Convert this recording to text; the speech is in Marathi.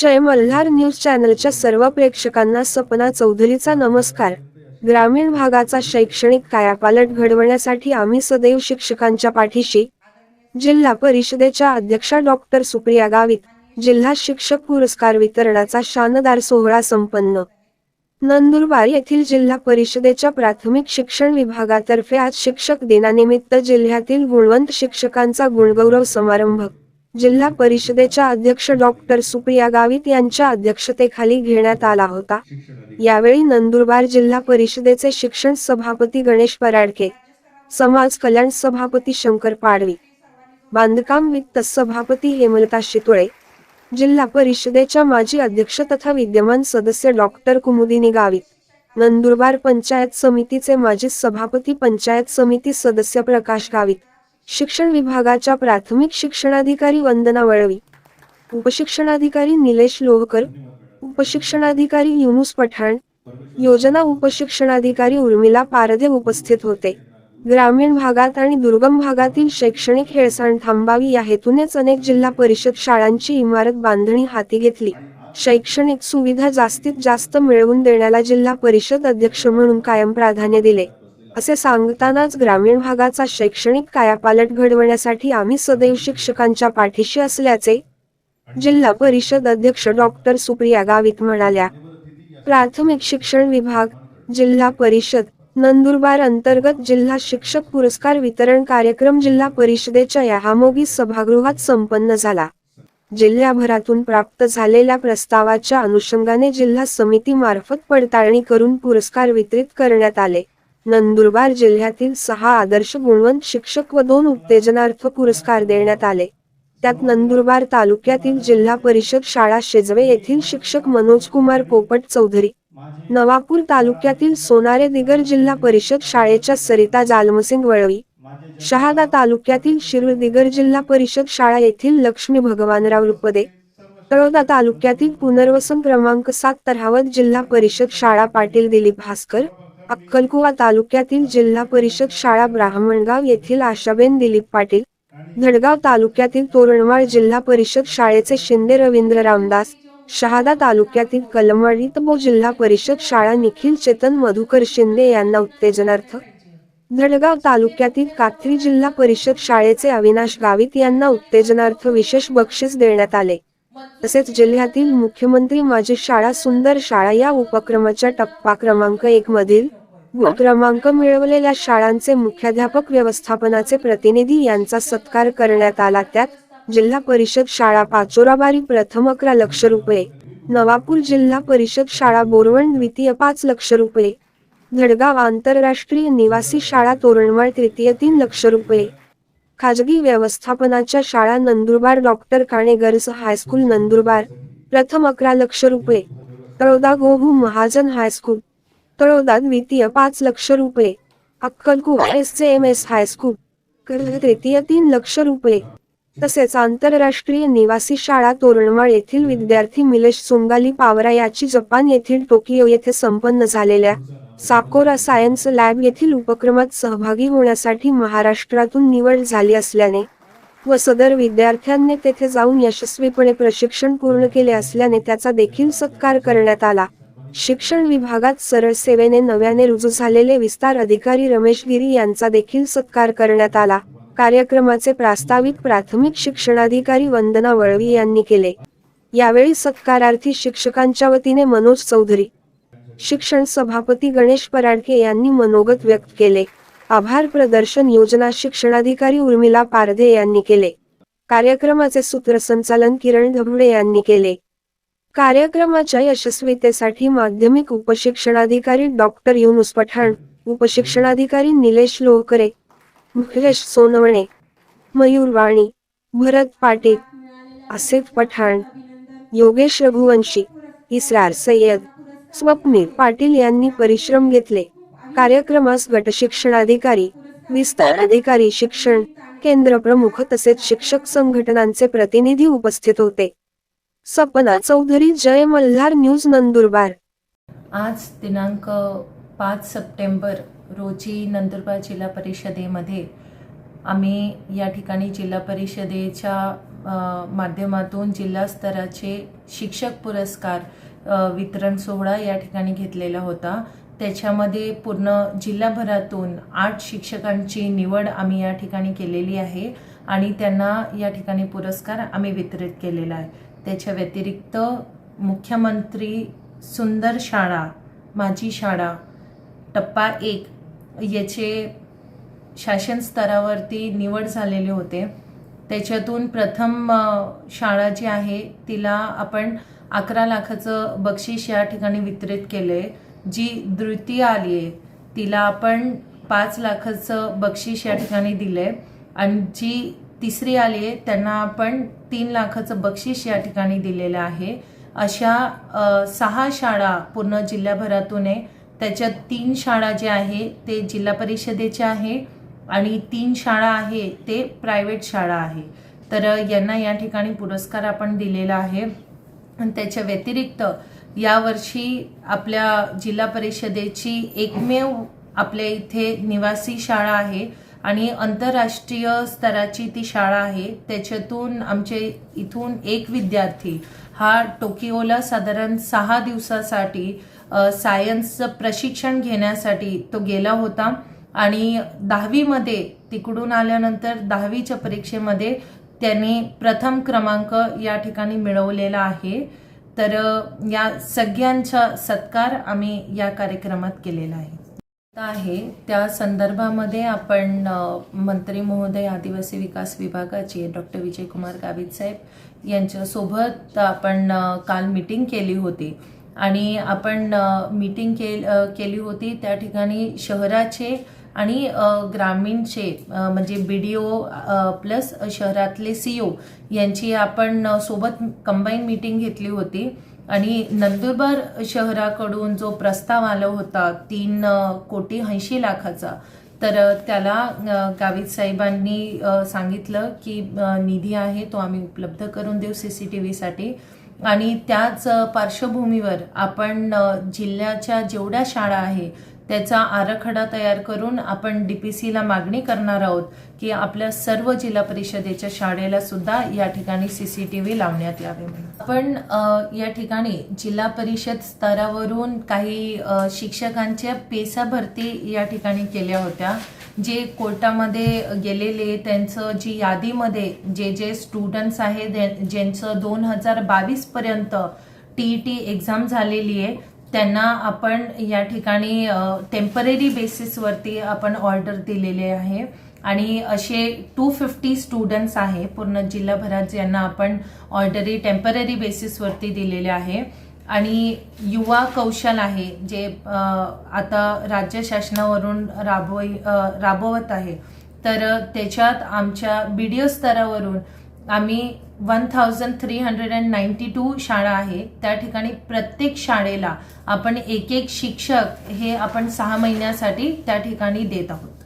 जय मल्हार न्यूज चॅनलच्या सर्व प्रेक्षकांना सपना चौधरीचा नमस्कार. ग्रामीण भागाचा शैक्षणिक कायापालट घडवण्यासाठी आम्ही सदैव शिक्षकांच्या पाठीशी जिल्हा परिषदेच्या अध्यक्षा डॉक्टर सुप्रिया गावित जिल्हा शिक्षक पुरस्कार वितरणाचा शानदार सोहळा संपन्न. नंदुरबार येथील जिल्हा परिषदेच्या प्राथमिक शिक्षण विभागातर्फे आज शिक्षक दिनानिमित्त जिल्ह्यातील गुणवंत शिक्षकांचा गुणगौरव समारंभ जिल्हा परिषदेच्या अध्यक्ष डॉक्टर सुप्रिया गावित यांच्या अध्यक्षतेखाली घेण्यात आला होता. यावेळी नंदुरबार जिल्हा परिषदेचे शिक्षण सभापती गणेश पराडके समाज कल्याण सभापती शंकर पाडवी बांधकाम वित्त सभापती हेमलता शितोळे जिल्हा परिषदेच्या माजी अध्यक्ष तथा विद्यमान सदस्य डॉक्टर कुमुदिनी गावित नंदुरबार पंचायत समितीचे माजी सभापती पंचायत समिती सदस्य प्रकाश गावित शिक्षण विभागाच्या प्राथमिक शिक्षणाधिकारी वंदना वळवी उपशिक्षणाधिकारी निलेश लोहकर उपशिक्षणाधिकारी युनुस पठाण योजना उपशिक्षणाधिकारी उर्मिला पारदे उपस्थित होते. ग्रामीण भागात आणि दुर्गम भागातील शैक्षणिक हेळसांड थांबावी या हेतूनेच अनेक जिल्हा परिषद शाळांची इमारत बांधणी हाती घेतली. शैक्षणिक सुविधा जास्तीत जास्त मिळवून देण्याला जिल्हा परिषद अध्यक्ष म्हणून कायम प्राधान्य दिले. असे सांगतानाच ग्रामीण भागाचा शैक्षणिक कायापालट घडवण्यासाठी आम्ही सदैव शिक्षकांच्या पाठीशी असल्याचे जिल्हा परिषद अध्यक्ष डॉक्टर सुप्रिया गावित म्हणाल्या. प्राथमिक शिक्षण विभाग जिल्हा परिषद नंदुरबार अंतर्गत जिल्हा शिक्षक पुरस्कार वितरण कार्यक्रम जिल्हा परिषदेच्या यहामोगी सभागृहात संपन्न झाला. जिल्ह्याभरातून प्राप्त झालेल्या प्रस्तावाच्या अनुषंगाने जिल्हा समिती मार्फत पडताळणी करून पुरस्कार वितरित करण्यात आले. नंदुरबार जिल्ह्यातील सहा आदर्श गुणवंत शिक्षक व दोन उत्तेजनार्थ पुरस्कार देण्यात आले. त्यात नंदुरबार तालुक्यातील जिल्हा परिषद शाळा शेजवे येथील शिक्षक मनोज कुमार पोपट चौधरी नवापूर तालुक्यातील सोनारे दिगर जिल्हा परिषद शाळेच्या सरिता जालमसिंग वळवी शहादा तालुक्यातील शिरूर दिगर जिल्हा परिषद शाळा येथील लक्ष्मी भगवानराव रुपदे तळोदा तालुक्यातील पुनर्वसन क्रमांक सात तरावत जिल्हा परिषद शाळा पाटील दिलीप भास्कर अक्कलकुवा तालुक्यातील जिल्हा परिषद शाळा ब्राह्मणगाव येथील आशाबेन दिलीप पाटील धडगाव तालुक्यातील तोरणवाळ जिल्हा परिषद शाळेचे शिंदे रवींद्र रामदास शहादा तालुक्यातील कलमवाडी तबो जिल्हा परिषद शाळा निखिल चेतन मधुकर शिंदे यांना उत्तेजनार्थ धडगाव तालुक्यातील कात्री जिल्हा परिषद शाळेचे अविनाश गावित यांना उत्तेजनार्थ विशेष बक्षीस देण्यात आले. तसेच जिल्ह्यातील मुख्यमंत्री माझी शाळा सुंदर शाळा या उपक्रमाच्या टप्पा क्रमांक एक मधील व क्रमांक मिळवलेल्या शाळांचे मुख्याध्यापक व्यवस्थापनाचे प्रतिनिधी यांचा सत्कार करण्यात आला. त्यात जिल्हा परिषद शाळा पाचोराबारी प्रथम अकरा लक्ष रुपये नवापूर जिल्हा परिषद शाळा बोरवण द्वितीय पाच लक्ष रुपये धडगाव आंतरराष्ट्रीय निवासी शाळा तोरणमाळ तृतीय तीन लक्ष रुपये. खाजगी व्यवस्थापनाच्या शाळा Nandurbar doctor Kane girls high school Nandurbar प्रथम अकरा लक्ष रुपये तळोदा गोहू महाजन हायस्कूल तळोदात द्वितीय पाच लक्ष रुपये अक्कलकुवा S J M S high school तृतीय तीन लक्ष रुपये तसेच आंतरराष्ट्रीय निवासी शाळा तोरणमाळ येथील विद्यार्थी मिलेश सोंगाली पावरा याची जपान येथील टोकियो येथे संपन्न झालेल्या साकोरा सायन्स लॅब येथील उपक्रमात सहभागी होण्यासाठी महाराष्ट्रातून निवड झाली असल्याने व सदर विद्यार्थ्यांनी तेथे जाऊन यशस्वीपणे प्रशिक्षण पूर्ण केले असल्याने त्याचा देखील सत्कार करण्यात आला. शिक्षण विभागात सरळ सेवेने नव्याने रुजू झालेले विस्तार अधिकारी रमेश गिरी यांचा देखील सत्कार करण्यात आला. कार्यक्रमाचे प्रास्ताविक प्राथमिक शिक्षणाधिकारी वंदना वळवी यांनी केले. यावेळी सत्कारार्थी शिक्षकांच्या वतीने मनोज चौधरी शिक्षण सभापती गणेश पराडके यांनी मनोगत व्यक्त केले. आभार प्रदर्शन योजना शिक्षणाधिकारी उर्मिला पारधे यांनी केले. कार्यक्रमाचे सूत्रसंचालन किरण धबुडे यांनी केले. कार्यक्रमाच्या यशस्वीतेसाठी माध्यमिक उपशिक्षणाधिकारी डॉक्टर युनुस पठाण उपशिक्षणाधिकारी निलेश लोहकरे मुकेश सोनवणे मयूर वाणी भरत पाटील आसिफ पठाण योगेश रघुवंशी इसरार सय्यद स्वप्नील पाटील यांनी परिश्रम घेतले. कार्यक्रमास गटशिक्षणाधिकारी विस्तार अधिकारी शिक्षण केंद्र प्रमुख तसेच शिक्षक संघटनांचे प्रतिनिधी उपस्थित होते. सपना चौधरी जय मल्हार न्यूज नंदुरबार. आज दिनांक पाच सप्टेंबर रोजी नंदुरबार जिल्हा परिषदेमध्ये आम्ही या ठिकाणी जिल्हा परिषदेच्या माध्यमातून जिल्हा स्तराचे शिक्षक पुरस्कार वितरण सोहळा या ठिकाणी घेतलेला होता. त्याच्यामध्ये पूर्ण जिल्हाभरातून आठ शिक्षकांची निवड आम्ही या ठिकाणी केलेली आहे आणि त्यांना या ठिकाणी पुरस्कार आम्ही वितरित केलेला आहे. त्याच्या व्यतिरिक्त मुख्यमंत्री सुंदर शाळा माझी शाळा टप्पा एक याचे शासन स्तरावरती निवड झालेले होते. त्याच्यातून प्रथम शाळा जी आहे तिला आपण अकरा लाखाचं बक्षीस या ठिकाणी वितरित केलं. आहे जी द्वितीय आली आहे तिला आपण पाच लाखाचं बक्षीस या ठिकाणी दिलं. आहे आणि जी तिसरी आली आहे. त्यांना आपण तीन लाखाचं बक्षीस या ठिकाणी दिलेलं आहे. अशा सहा शाळा पूर्ण जिल्ह्याभरातून आहे. त्याच्यात तीन शाळा जे आहे ते जिल्हा परिषदेच्या आहे आणि तीन शाळा आहे ते प्रायव्हेट शाळा आहे. तर यांना या ठिकाणी पुरस्कार आपण दिलेला आहे. आणि त्याच्या व्यतिरिक्त यावर्षी आपल्या जिल्हा परिषदेची एकमेव आपल्या इथे निवासी शाळा आहे. आणि आंतरराष्ट्रीय स्तराची ती शाळा आहे. त्याच्यातून आमचे इथून एक विद्यार्थी हा टोकियोला साधारण सहा दिवसासाठी सायन्सचं प्रशिक्षण घेण्यासाठी तो गेला होता. आणि दहावीमध्ये तिकडून आल्यानंतर दहावीच्या परीक्षेमध्ये त्यांनी प्रथम क्रमांक या ठिकाणी मिळवलेला आहे. तर या सगळ्यांचा सत्कार आम्ही या कार्यक्रमात केलेला आहे. आहे. त्या संदर्भामध्ये आपण मंत्री महोदय आदिवासी विकास विभागाचे डॉक्टर विजयकुमार गावित साहेब यांच्यासोबत आपण काल मीटिंग केली होती. आणि आपण मीटिंग के केली होती त्या ठिकाणी शहराचे आणि ग्रामीणचे म्हणजे बी डी ओ प्लस शहरातले सी ओ यांची आपण सोबत कंबाईन मीटिंग घेतली होती. आणि नंदुरबार शहराकडून जो प्रस्ताव आला होता तीन कोटी ऐंशी लाखाचा तर त्याला गावित साहेबांनी सांगितलं की निधी आहे तो आम्ही उपलब्ध करून देऊ सी सी टी व्हीसाठी. आणि त्याच पार्श्वभूमीवर आपण जिल्ह्याच्या जेवढ्या शाळा आहे त्याचा आराखडा तयार करून आपण डी पी सीला मागणी करणार आहोत की आपल्या सर्व जिल्हा परिषदेच्या शाळेला सुद्धा या ठिकाणी सी सी टी व्ही लावण्यात यावे म्हणून. आपण या ठिकाणी जिल्हा परिषद स्तरावरून काही शिक्षकांच्या पेसा भरती या ठिकाणी केल्या होत्या जे कोर्टामध्ये गेलेले त्यांचं जी यादीमध्ये जे जे स्टुडंट्स आहे ज्यांचं दोन हजार बावीसपर्यंत टी ई टी एक्झाम झालेली आहे त्यांना आपण या ठिकाणी टेंपररी बेसिसवरती आपण ऑर्डर दिलेले आहे. आणि असे टू फिफ्टी स्टुडंट्स आहे पूर्ण जिल्हाभरात ज्यांना आपण ऑर्डरी टेंपररी बेसिसवरती दिलेले आहे. आणि युवा कौशल आहे जे आता राज्य शासनावरून राबव राबवत आहे. तर त्याच्यात आमच्या बी डी ओ स्तरावरून आम्ही one thousand three hundred and ninety two शाळा आहे त्या ठिकाणी प्रत्येक शाळेला आपण एक एक शिक्षक हे आपण सहा महिन्यासाठी त्या ठिकाणी देत आहोत.